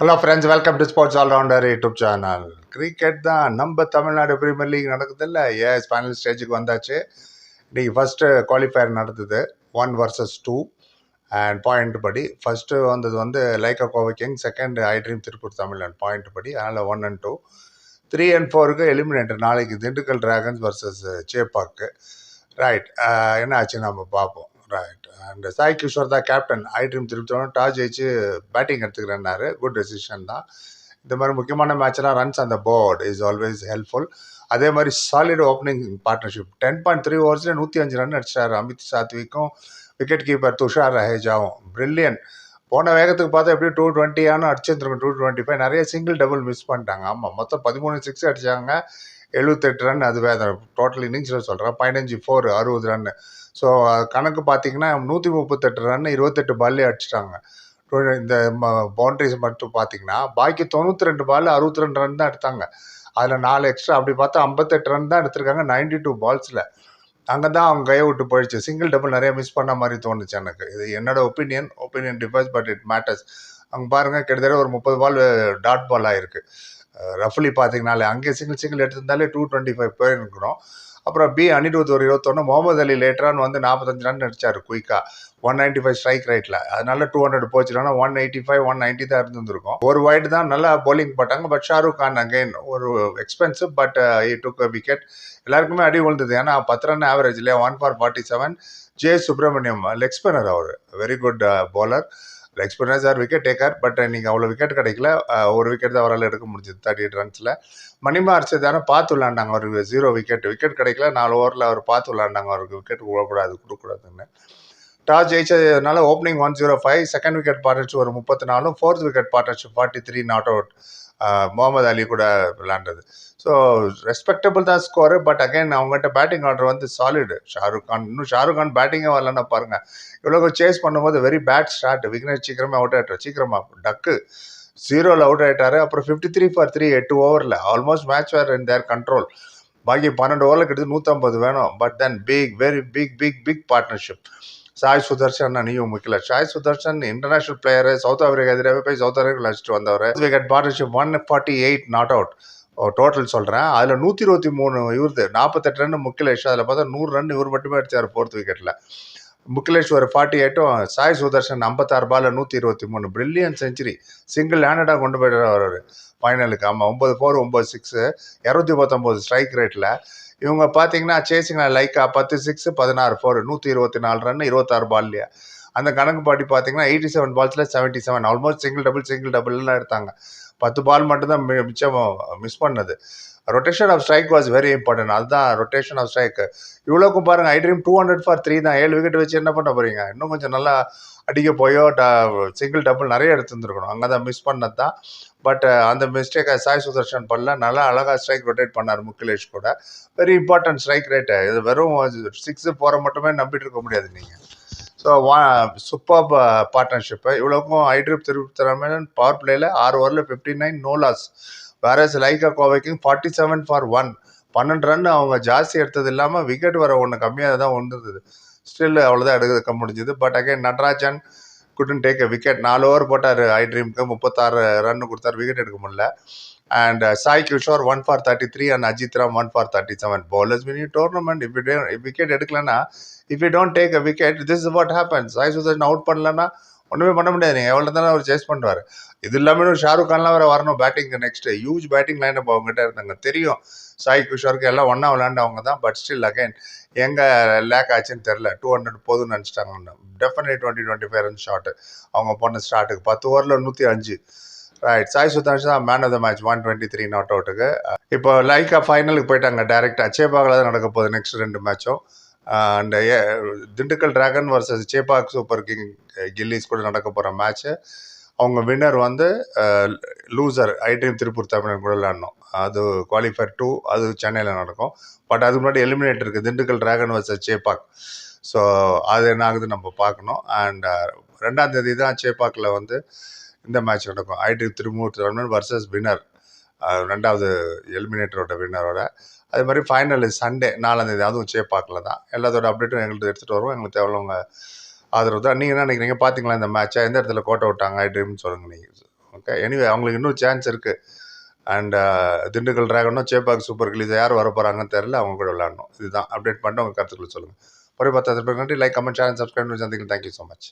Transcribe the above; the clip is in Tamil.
Hello friends welcome to sports allrounder YouTube channel cricket தான் நம்ம தமிழ்நாடு பிரீமியர் லீக் நடக்குது இல்லை ஏஎஸ் ஃபைனல் ஸ்டேஜுக்கு வந்தாச்சு. இன்றைக்கி ஃபஸ்ட்டு குவாலிஃபயர் நடந்தது. One versus two and point படி. ஃபஸ்ட்டு வந்தது வந்து Lyca Kovai king second I dream Tiruppur Tamil Nadu point படி. அதனால் one and two three and ஃபோருக்கு எலிமினேட்டர் நாளைக்கு Dindigul dragons versus Chepauk right என்ன ஆச்சு? நம்ம பார்ப்போம். ரைட் அண்ட் சாய் கிஷோர் தான் கேப்டன் ஐ ட்ரீம் திருப்பி டாஸ் ஜெயிச்சு பேட்டிங் எடுத்துக்கிறேன்னாரு. குட் டெசிஷன் தான். இந்த மாதிரி முக்கியமான மேட்ச்லாம் ரன்ஸ் அந்த போர்டு இஸ் ஆல்வேஸ் ஹெல்ப்ஃபுல் அதே மாதிரி solid opening partnership ten point three ஓவர்ஸில் நூற்றி அஞ்சு ரன் அடிச்சார். அமித் சாத்விக்கும் விக்கெட் கீப்பர் துஷார் ரஹேஜாவும். பிரில்லியன் போன வேகத்துக்கு பார்த்தா எப்படியும் டூ டுவெண்ட்டியான அடிச்சிருந்துருக்கும். டூ டுவெண்ட்டி ஃபைவ் நிறைய சிங்கிள் டபுள் மிஸ் பண்ணிட்டாங்க. ஆமாம் மொத்தம் பதிமூணு சிக்ஸ் அடிச்சாங்க. எழுபத்தெட்டு ரன் அது வேறு. டோட்டல் இன்னிங்ஸில் சொல்கிறேன் பதினஞ்சு ஃபோர் அறுபது ரன் ஸோ கணக்கு பார்த்தீங்கன்னா நூற்றி முப்பத்தெட்டு ரன் இருபத்தெட்டு பால்லே அடிச்சிட்டாங்க. இந்த பவுண்ட்ரிஸ் மட்டும் பார்த்தீங்கன்னா பாக்கி தொண்ணூற்றி ரெண்டு பால் அறுபத்தி ரெண்டு ரன் தான் எடுத்தாங்க. அதில் நாலு எக்ஸ்ட்ரா அப்படி பார்த்தா ஐம்பத்தெட்டு ரன் தான் எடுத்திருக்காங்க நைன்டி டூ பால்ஸில் அங்கே தான் அவங்க கையை விட்டு போயிடுச்சு சிங்கிள் டபுள் நிறைய மிஸ் பண்ண மாதிரி தோணுச்சு எனக்கு. இது என்னோட opinion opinion differs but it matters அங்கே பாருங்கள் கிட்டத்தட்ட ஒரு முப்பது பால் டாட் பால் ஆகிருக்கு ரஃப்லி பார்த்தீங்கனாலே அங்கே சிங்கிள் சிங்கிள் எடுத்திருந்தாலே டூ டுவெண்ட்டி ஃபைவ் போயிருக்கிறோம் அப்புறம் பி அனிருத் ஒரு இருபத்தொன்று முகமது அலி லேட்டரான் வந்து நாற்பத்தஞ்சு ரன் அடித்தார் குயிக்காக ஒன் நைன்டி ஃபைவ் ஸ்ட்ரைக் ரைட்டில் அதனால டூ ஹண்ட்ரட் போச்சுனா one eighty five one ninety தான் இருந்திருக்கும் ஒரு ஒயிட் தான் நல்லா போலிங் போட்டாங்க பட் ஷாருக் கான் அகைன் ஒரு expensive but he took wicket எல்லாருக்குமே அடி விழுந்தது. ஏன்னா பத்து run ஆவரேஜ்லேயே one for forty seven J Subramaniam leg spinner our. Very good bowler leg spinner sir wicket taker but நீங்கள் அவ்வளோ விக்கெட் கிடைக்கல. ஒரு விக்கெட் தான் அவரால் எடுக்க முடிஞ்சது தேர்ட்டி எயிட் ரன்ஸில் மணிமா தானே பார்த்து விளாண்டாங்க அவருக்கு ஜீரோ விக்கெட் விக்கெட் கிடைக்கல நாலு ஓவரில் அவர் பார்த்து விளாண்டாங்க அவருக்கு விக்கெட் விடக்கூடாது கொடுக்கூடாதுன்னு toss ஜெயிச்சதுனால opening one zero five second wicket partnership ஒரு முப்பத்தி நாலும் fourth wicket partnership forty three not out Mohammed Ali கூட விளாண்டது ஸோ ரெஸ்பெக்டபிள் தான் ஸ்கோரு பட் அகைன் அவங்ககிட்ட பேட்டிங் ஆர்டர் வந்து சாலிடு ஷாருக் கான் இன்னும் ஷாருக் கான் பேட்டிங்கே வரலன்னா பாருங்க. இவ்வளோ சேஸ் பண்ணும்போது வெரி பேட் ஸ்டார்ட் விக்னேஷ் சீக்கிரமே அவுட் ஆகிட்டார் சீக்கிரமா டக்கு ஜீரோவில் அவுட் ஆயிட்டாரு. அப்புறம் ஃபிஃப்டி த்ரீ ஃபார் த்ரீ எட்டு ஓவரில் almost match were in their control பாக்கி பன்னெண்டு ஓவரில் கிட்டத்தட்ட நூற்றம்பது வேணும். But then big very big big big partnership Sai Sudharsan அணியும் முக்கிய Sai Sudharsan international player South Africa எதிராக போய் சவுத் ஆப்பிரிக்கா அழைச்சிட்டு வந்தவர். Wicket partnership one forty eight not out total சொல்கிறேன் அதில் நூற்றி இருபத்தி மூணு இவருது நாற்பத்தெட்டு ரன் முக்கிலேஷ். அதில் பார்த்தா நூறு ரன் இவர் மட்டுமே அடித்தார் ஃபோர்த் விக்கெட்டில் முக்கிலேஷ்வர் ஃபார்ட்டி எயிட்டும் சாய் சுதர்ஷன் ஐம்பத்தாறு பாலில் நூற்றி இருபத்தி மூணு. பிரில்லியன் செஞ்சுரி சிங்கிள் ஹேண்டடாக கொண்டு போயிடுறாரு அவர். ஃபைனலுக்கு ஆமாம் ஒம்பது ஃபோர் ஒம்பது சிக்ஸு இரநூத்தி பத்தொம்போது ஸ்ட்ரைக் ரேட்டில் இவங்க பார்த்தீங்கன்னா சேசிங்கில் லைக்கா பத்து சிக்ஸ் பதினாறு ஃபோர் நூற்றி இருபத்தி நாலு ரன் இருபத்தாறு பால்லையா அந்த கணக்கு பாட்டி பார்த்தீங்கன்னா eighty seven பால்ஸில் seventy seven almost single double single டபுள்லாம் எடுத்தாங்க. பத்து பால் மட்டும்தான் மி- மிச்சம் மிஸ் பண்ணது. Rotation of strike was very important அதுதான் ரொட்டேஷன் ஆஃப் ஸ்ட்ரைக் இவ்வளோக்கும் பாருங்க I dream two hundred four three தான். ஏழு விக்கெட் வச்சு என்ன பண்ண போகிறீங்க இன்னும் கொஞ்சம் நல்லா அடிக்க போயோ சிங்கிள் டபுள் நிறைய எடுத்துருந்துருக்கணும். அங்கே தான் மிஸ் பண்ணது தான் பட் அந்த மிஸ்டேக்கை சாய் சுதர்ஷன் பண்ணல. நல்லா அழகாக ஸ்ட்ரைக் ரொட்டேட் பண்ணார் முக்கிலேஷ் கூட. வெரி இம்பார்ட்டன்ட் ஸ்ட்ரைக் ரேட்டு இது வெறும் சிக்ஸு போகிற மட்டுமே நம்பிட்டு இருக்க முடியாது நீங்கள் ஸோ வா சூப்பர் பார்ட்னர்ஷிப்பு இவ்வளோக்கும் ஐட்ரிப் திருப்பதிரமேலன் பவர் பிளேயில் ஆறு ஓவரில் ஃபிஃப்டி நைன் நோ லாஸ் வேற லைகா கோவைக்கும் ஃபார்ட்டி செவன் ஃபார் ஒன் பன்னெண்டு ரன் அவங்க ஜாஸ்தி எடுத்தது இல்லாமல் விக்கெட் வர ஒன்று கம்மியாக தான் வந்தது ஸ்டில் அவ்வளோதான் எடுக்க முடிஞ்சது. But again Natarajan couldn't take a wicket நாலு ஓவர் போட்டார் ஐ ட்ரீம்க்கு முப்பத்தாறு ரன் கொடுத்தாரு விக்கெட் எடுக்க முடியல. And Sai Kishore one for thirty three and Ajith Ram one for thirty seven bowlers mini tournament இப்படி wicket எடுக்கலன்னா if you don't take a wicket this is what happens Sai Sudharsan out பண்ணலன்னா ஒன்றுமே பண்ண முடியாது நீங்கள் எவ்வளோ தானே அவர் சேஸ் பண்ணுவார். இது இல்லாமல் இன்னும் ஷாருக் கான்லாம் வேறு வரணும் பேட்டிங்க்கு நெக்ஸ்ட்டு ஹியூஜ் பேட்டிங் லைன் இப்போ அவங்ககிட்ட இருந்தாங்க. தெரியும். சாய் கிஷோருக்கு எல்லாம் ஒன்றா விளாண்டவங்க தான் பட் ஸ்டில் அகைன் எங்கே லேக் ஆச்சுன்னு தெரில டூ ஹண்ட்ரட் போதும்னு நினச்சிட்டாங்க definite twenty twenty five run short அவங்க போன ஸ்டார்ட்டுக்கு பத்து ஓவரில் நூற்றி அஞ்சு. ரைட் சாய் சுதாஷ் தான் man of the match one twenty three not அவுட்டுக்கு இப்போ லைக்கா ஃபைனலுக்கு போயிட்டாங்க. டேரெக்டாக சேப்பாக்கில் தான் நடக்க போகுது நெக்ஸ்ட் ரெண்டு மேட்சும் and Dindigul dragon versus Chepauk super king Gillies கூட நடக்க போகிற மேட்ச்சு அவங்க வின்னர் வந்து லூசர் ஐடிஎம் திருப்பூர் தமிழன் கூட விளாடணும் அது குவாலிஃபயர் டூ அது சென்னையில் நடக்கும். பட் அதுக்கு முன்னாடி எலிமினேட் இருக்குது Dindigul dragon versus Chepauk so அது என்ன ஆகுது நம்ம பார்க்கணும். அண்ட் uh, ரெண்டாம் தேதி தான் சேப்பாக்கில் வந்து இந்த மேட்ச் நடக்கும். ஐடி திருமூர் தமிழன் வர்சஸ் வின்னர் ரெண்டாவது எலிமினேட்டரோட வின்னரோட அதே மாதிரி ஃபைனல் சண்டே நாலாந்தேதி அதுவும் அதுவும் பார்க்கல தான். எல்லாத்தோட அப்டேட்டும் எங்கள்கிட்ட எடுத்துகிட்டு வருவோம். எங்களுக்கு தேவையில்லவங்க ஆதரவு தான். நீங்கள் என்ன நினைக்கிறீங்க? பார்த்தீங்களா இந்த மேட்சை எந்த இடத்துல கோட்டை விட்டாங்க? ஐ சொல்லுங்கள் நீங்கள் ஓகே எனிவே அவங்களுக்கு இன்னும் சான்ஸ் இருக்குது அண்ட் திண்டுக்கல் ட்ராகனும் சேப்பாக் சூப்பர் கிளீஸ் யார் வர போகிறாங்கன்னு தெரில அவங்க கூட விளாடணும் இதுதான். அப்டேட் பண்ணிட்டு உங்கள் கருத்துக்களை சொல்லுங்கள் ஒரே பத்தாயிரம் பேர் நன்றி. லைக் கமெண்ட் சேனல் சப்ஸ்கிரைப் சந்திக்கிறேன். Thank you so much